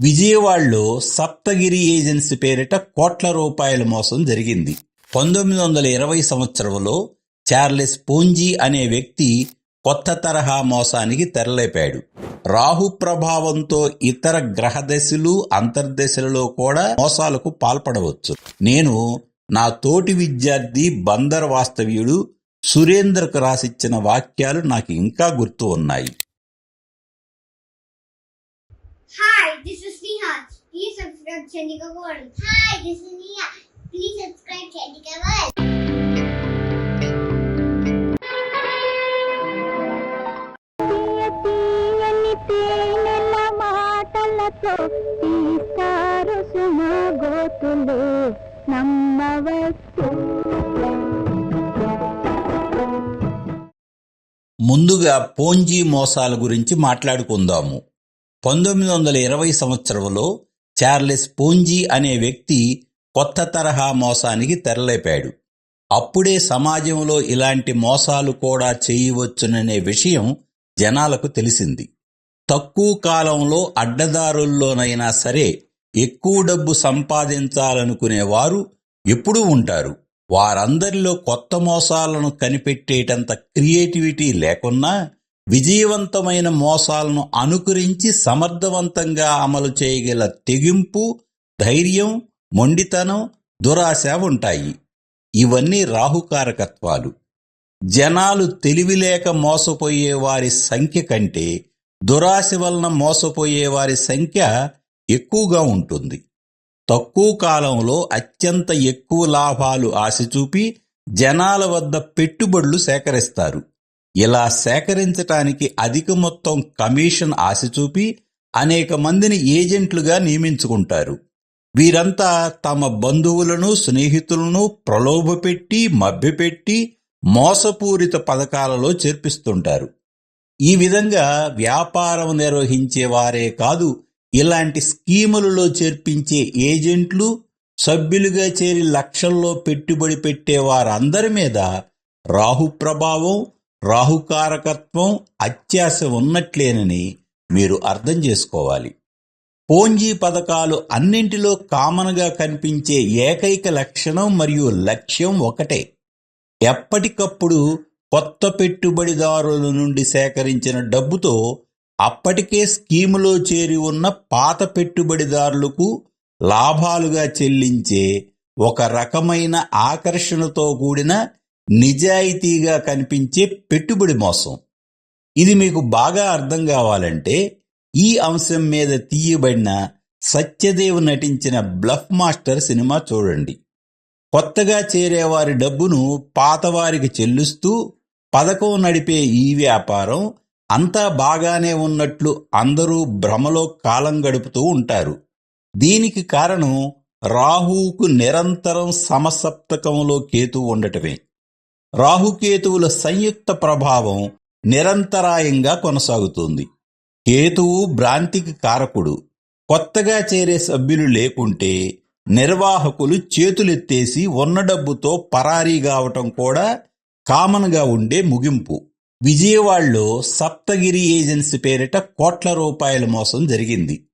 విజయవాడలో సప్తగిరి ఏజెన్సీ పేరిట కోట్ల రూపాయల మోసం జరిగింది. పంతొమ్మిది వందల ఇరవై సంవత్సరంలో చార్లెస్ పోంజీ అనే వ్యక్తి కొత్త తరహా మోసానికి తెరలేపాడు. రాహు ప్రభావంతో ఇతర గ్రహ దశలు అంతర్దశలలో కూడా మోసాలకు పాల్పడవచ్చు. నేను నా తోటి విద్యార్థి బందర్ వాస్తవ్యుడు సురేంద్రకు రాసిచ్చిన వాక్యాలు నాకు ఇంకా గుర్తు ఉన్నాయి. Please subscribe Chandika World. Hi, this is Neha. Please subscribe Chandika World. తీయని తేనెల మాటలతో తీస్తారు సుమగోతులు నమ్మవచ్చు ముందుగా పోంజీ మోసాల గురించి మాట్లాడుకుందాము పంతొమ్మిది వందల ఇరవై సంవత్సరంలో చార్లెస్ పోంజీ అనే వ్యక్తి కొత్త తరహా మోసానికి తెరలేపాడు. అప్పుడే సమాజంలో ఇలాంటి మోసాలు కూడా చేయవచ్చుననే విషయం జనాలకు తెలిసింది. తక్కువ కాలంలో అడ్డదారుల్లోనైనా సరే ఎక్కువ డబ్బు సంపాదించాలనుకునేవారు ఎప్పుడూ ఉంటారు. వారందరిలో కొత్త మోసాలను కనిపెట్టేటంత క్రియేటివిటీ లేకున్నా విజయవంతమైన మోసాలను అనుకరించి సమర్థవంతంగా అమలు చేయగల తెగింపు ధైర్యం మొండితనం దురాశ ఉంటాయి. ఇవన్నీ రాహుకారకత్వాలు. జనాలు తెలివిలేక మోసపోయే వారి సంఖ్య కంటే దురాశ వలన మోసపోయే వారి సంఖ్య ఎక్కువగా ఉంటుంది. తక్కువ కాలంలో అత్యంత ఎక్కువ లాభాలు ఆశ చూపి జనాల వద్ద పెట్టుబడులు సేకరిస్తారు. ఇలా సేకరించటానికి అధిక మొత్తం కమిషన్ ఆశ చూపి అనేక మందిని ఏజెంట్లుగా నియమించుకుంటారు. వీరంతా తమ బంధువులను స్నేహితులను ప్రలోభపెట్టి మభ్యపెట్టి మోసపూరిత పథకాలలో చేర్పిస్తుంటారు. ఈ విధంగా వ్యాపారం నిర్వహించే వారే కాదు ఇలాంటి స్కీములలో చేర్పించే ఏజెంట్లు సభ్యులుగా చేరి లక్షల్లో పెట్టుబడి పెట్టే వారందరి మీద రాహు ప్రభావం రాహుకారకత్వం అత్యాశ ఉన్నట్లేనని మీరు అర్థం చేసుకోవాలి. పోంజీ పథకాలు అన్నింటిలో కామన్గా కనిపించే ఏకైక లక్షణం మరియు లక్ష్యం ఒకటే. ఎప్పటికప్పుడు కొత్త పెట్టుబడిదారుల నుండి సేకరించిన డబ్బుతో అప్పటికే స్కీములో చేరి ఉన్న పాత పెట్టుబడిదారులకు లాభాలుగా చెల్లించే ఒక రకమైన ఆకర్షణతో కూడిన నిజాయితీగా కనిపించే పెట్టుబడి మోసం. ఇది మీకు బాగా అర్థం కావాలంటే ఈ అంశం మీద తీయబడిన సత్యదేవ్ నటించిన బ్లఫ్ మాస్టర్ సినిమా చూడండి. కొత్తగా చేరేవారి డబ్బును పాతవారికి చెల్లిస్తూ పథకం నడిపే ఈ వ్యాపారం అంతా బాగానే ఉన్నట్లు అందరూ భ్రమలో కాలం గడుపుతూ ఉంటారు. దీనికి కారణం రాహువుకు నిరంతరం సమసప్తకంలో కేతు ఉండటమే. రాహుకేతువుల సంయుక్త ప్రభావం నిరంతరాయంగా కొనసాగుతుంది. కేతువు భ్రాంతికి కారకుడు. కొత్తగా చేరే సభ్యులు లేకుంటే నిర్వాహకులు చేతులెత్తేసి ఉన్న డబ్బుతో పరారీ కావటం కూడా కామన్గా ఉండే ముగింపు. విజయవాడలో సప్తగిరి ఏజెన్సీ పేరిట కోట్ల రూపాయల మోసం జరిగింది.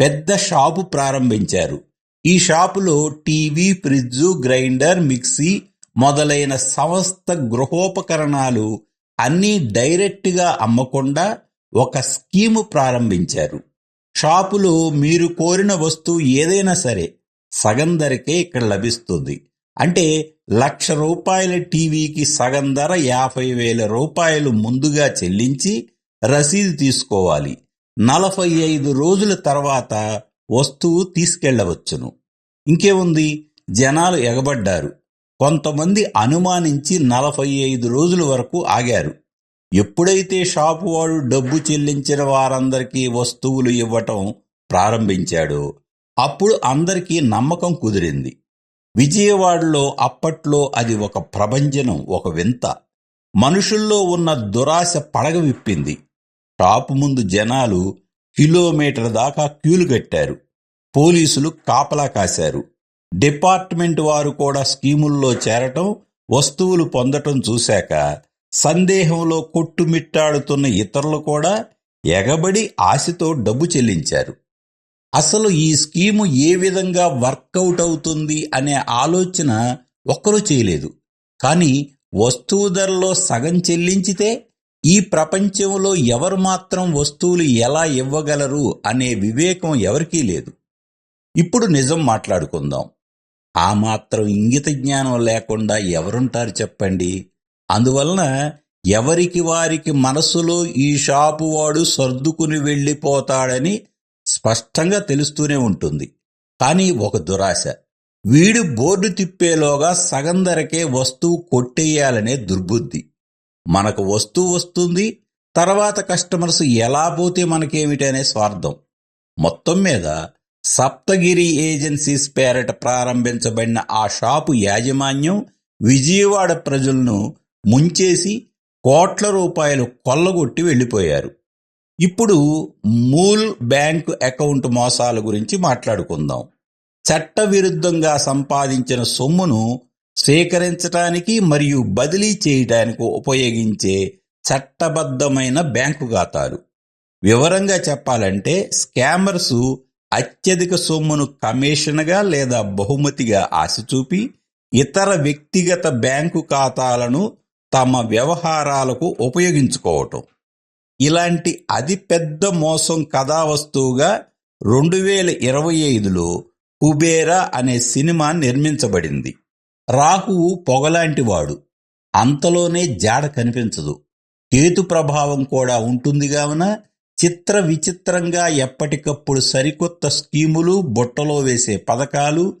పెద్ద షాపు ప్రారంభించారు. ఈ షాపులో టీవీ ఫ్రిడ్జు గ్రైండర్ మిక్సీ మొదలైన సమస్త గృహోపకరణాలు అన్నీ డైరెక్ట్గా అమ్మకుండా ఒక స్కీము ప్రారంభించారు. షాపులో మీరు కోరిన వస్తువు ఏదైనా సరే సగం ధరకే ఇక్కడ లభిస్తుంది. అంటే లక్ష రూపాయల టీవీకి సగం ధర యాభై వేల రూపాయలు ముందుగా చెల్లించి రసీదు తీసుకోవాలి. నలభై ఐదు రోజుల తర్వాత వస్తువు తీసుకెళ్ళవచ్చును. ఇంకేముంది? జనాలు ఎగబడ్డారు. కొంతమంది అనుమానించి నలభై ఐదు రోజుల వరకు ఆగారు. ఎప్పుడైతే షాపు వాడు డబ్బు చెల్లించిన వారందరికీ వస్తువులు ఇవ్వటం ప్రారంభించాడో అప్పుడు అందరికీ నమ్మకం కుదిరింది. విజయవాడలో అప్పట్లో అది ఒక ప్రభంజనం ఒక వింత. మనుషుల్లో ఉన్న దురాశ పడగ విప్పింది. షాపు ముందు జనాలు కిలోమీటర్ దాకా క్యూలు కట్టారు. పోలీసులు కాపలా కాశారు. డిపార్ట్మెంట్ వారు కూడా స్కీముల్లో చేరటం వస్తువులు పొందటం చూశాక సందేహంలో కొట్టుమిట్టాడుతున్న ఇతరులు కూడా ఎగబడి ఆశతో డబ్బు చెల్లించారు. అసలు ఈ స్కీము ఏ విధంగా వర్కౌట్ అవుతుంది అనే ఆలోచన ఒక్కరూ చేయలేదు. కానీ వస్తువు ధరలో సగం చెల్లించితే ఈ ప్రపంచంలో ఎవరు మాత్రం వస్తువులు ఎలా ఇవ్వగలరు అనే వివేకం ఎవరికీ లేదు. ఇప్పుడు నిజం మాట్లాడుకుందాం. ఆ మాత్రం ఇంగిత జ్ఞానం లేకుండా ఎవరుంటారు చెప్పండి? అందువలన ఎవరికి వారికి మనసులో ఈ షాపు వాడు సర్దుకుని వెళ్ళిపోతాడని స్పష్టంగా తెలుస్తూనే ఉంటుంది. కానీ ఒక దురాశ. వీడు బోర్డు తిప్పేలోగా సగం ధరకే వస్తువు కొట్టేయాలనే దుర్బుద్ధి. మనకు వస్తువు వస్తుంది తర్వాత కస్టమర్స్ ఎలా పోతే మనకేమిటనే స్వార్థం. మొత్తం మీద సప్తగిరి ఏజెన్సీస్ పేరట ప్రారంభించబడిన ఆ షాపు యాజమాన్యం విజయవాడ ప్రజలను ముంచేసి కోట్ల రూపాయలు కొల్లగొట్టి వెళ్ళిపోయారు. ఇప్పుడు మూల్ బ్యాంకు అకౌంట్ మోసాల గురించి మాట్లాడుకుందాం. చట్టవిరుద్ధంగా సంపాదించిన సొమ్మును సేకరించడానికి మరియు బదిలీ చేయడానికి ఉపయోగించే చట్టబద్ధమైన బ్యాంకు ఖాతాలు వివరంగా చెప్పాలంటే స్కామర్సు అత్యధిక సొమ్మును కమిషన్గా లేదా బహుమతిగా ఆశ చూపి ఇతర వ్యక్తిగత బ్యాంకు ఖాతాలను తమ వ్యవహారాలకు ఉపయోగించుకోవటం. ఇలాంటి అతిపెద్ద మోసం కథా వస్తువుగా రెండు వేల ఇరవై ఐదులో కుబేరా అనే సినిమా నిర్మించబడింది. రాహువు పొగలాంటివాడు అంతలోనే జాడ కనిపించదు. కేతు ప్రభావం కూడా ఉంటుంది కావున చిత్ర విచిత్రంగా ఎప్పటికప్పుడు సరికొత్త స్కీములు బుట్టలో వేసే పథకాలు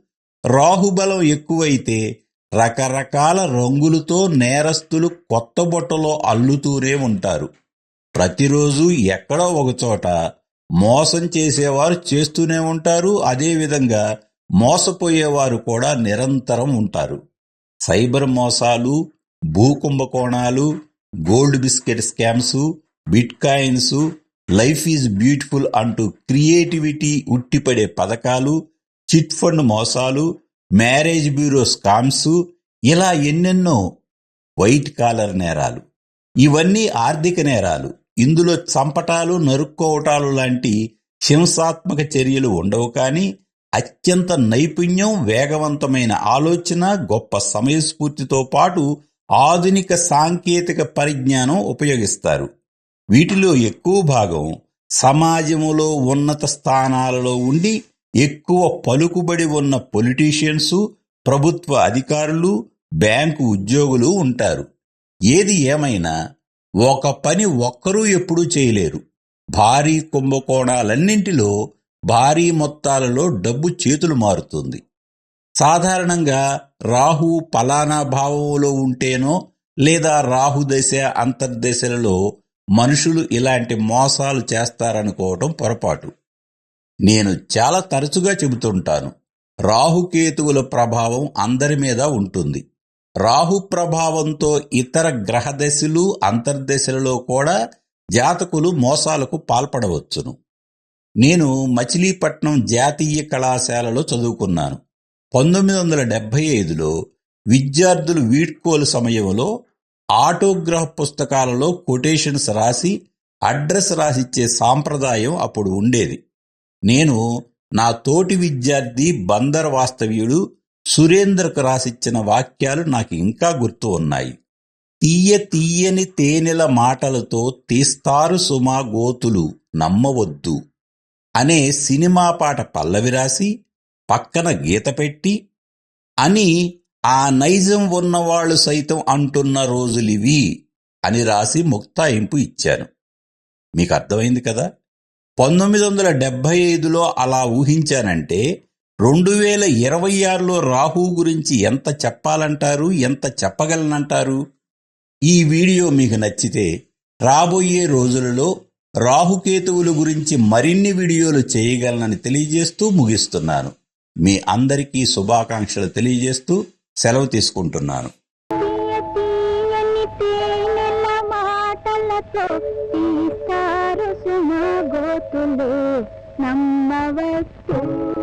రాహుబలం ఎక్కువైతే రకరకాల రంగులతో నేరస్తులు కొత్త బుట్టలో అల్లుతూనే ఉంటారు. ప్రతిరోజు ఎక్కడో ఒకచోట మోసం చేసేవారు చేస్తూనే ఉంటారు. అదేవిధంగా మోసపోయేవారు కూడా నిరంతరం ఉంటారు. సైబర్ మోసాలు భూకుంభకోణాలు gold biscuit scams bitcoins life is beautiful అంటూ క్రియేటివిటీ ఉట్టిపడే పథకాలు చిట్ ఫండ్ మోసాలు మ్యారేజ్ బ్యూరో స్కామ్స్ ఇలా ఎన్నెన్నో వైట్ కాలర్ నేరాలు. ఇవన్నీ ఆర్థిక నేరాలు. ఇందులో చంపటాలు నరుక్కోవటాలు లాంటి హింసాత్మక చర్యలు ఉండవు కానీ అత్యంత నైపుణ్యం వేగవంతమైన ఆలోచన గొప్ప సమయస్ఫూర్తితో పాటు ఆధునిక సాంకేతిక పరిజ్ఞానం ఉపయోగిస్తారు. వీటిలో ఎక్కువ భాగం సమాజములో ఉన్నత స్థానాలలో ఉండి ఎక్కువ పలుకుబడి ఉన్న పొలిటీషియన్స్ ప్రభుత్వ అధికారులు బ్యాంకు ఉద్యోగులు ఉంటారు. ఏది ఏమైనా ఒక పని ఒక్కరూ ఎప్పుడూ చేయలేరు. భారీ కుంభకోణాలన్నింటిలో భారీ మొత్తాలలో డబ్బు చేతులు మారుతుంది. సాధారణంగా రాహు పలానా భావంలో ఉంటేనో లేదా రాహు దశ అంతర్దశలలో మనుషులు ఇలాంటి మోసాలు చేస్తారనుకోవటం పొరపాటు. నేను చాలా తరచుగా చెబుతుంటాను రాహుకేతువుల ప్రభావం అందరి మీద ఉంటుంది. రాహు ప్రభావంతో ఇతర గ్రహ దశలు అంతర్దశలలో కూడా జాతకులు మోసాలకు పాల్పడవచ్చును. నేను మచిలీపట్నం జాతీయ కళాశాలలో చదువుకున్నాను. పంతొమ్మిది వందల డెబ్బై ఐదులో విద్యార్థులు వీడ్కోలు సమయంలో ఆటోగ్రాఫ్ పుస్తకాలలో కొటేషన్స్ రాసి అడ్రస్ రాసిచ్చే సాంప్రదాయం అప్పుడు ఉండేది. నేను నా తోటి విద్యార్థి బందర్ వాస్తవ్యుడు సురేంద్రకు రాసిచ్చిన వాక్యాలు నాకు ఇంకా గుర్తు ఉన్నాయి. తీయ తీయని తేనెల మాటలతో తీస్తారు సుమా గోతులు నమ్మవద్దు అనే సినిమా పాట పల్లవి రాసి పక్కన గీత పెట్టి అని ఆ నైజం ఉన్నవాళ్ళు సైతం అంటున్న రోజులివి అని రాసి ముక్తాయింపు ఇచ్చాను. మీకు అర్థమైంది కదా? పంతొమ్మిది వందల డెబ్బై ఐదులో అలా ఊహించానంటే రెండు వేల ఇరవై ఆరులో రాహు గురించి ఎంత చెప్పాలంటారు? ఎంత చెప్పగలనంటారు? ఈ వీడియో మీకు నచ్చితే రాబోయే రోజులలో రాహుకేతువుల గురించి మరిన్ని వీడియోలు చేయగలనని తెలియజేస్తూ ముగిస్తున్నాను. మీ అందరికీ శుభాకాంక్షలు తెలియజేస్తూ సెలవు తీసుకుంటున్నాను. తీయ నమ్మవచ్చు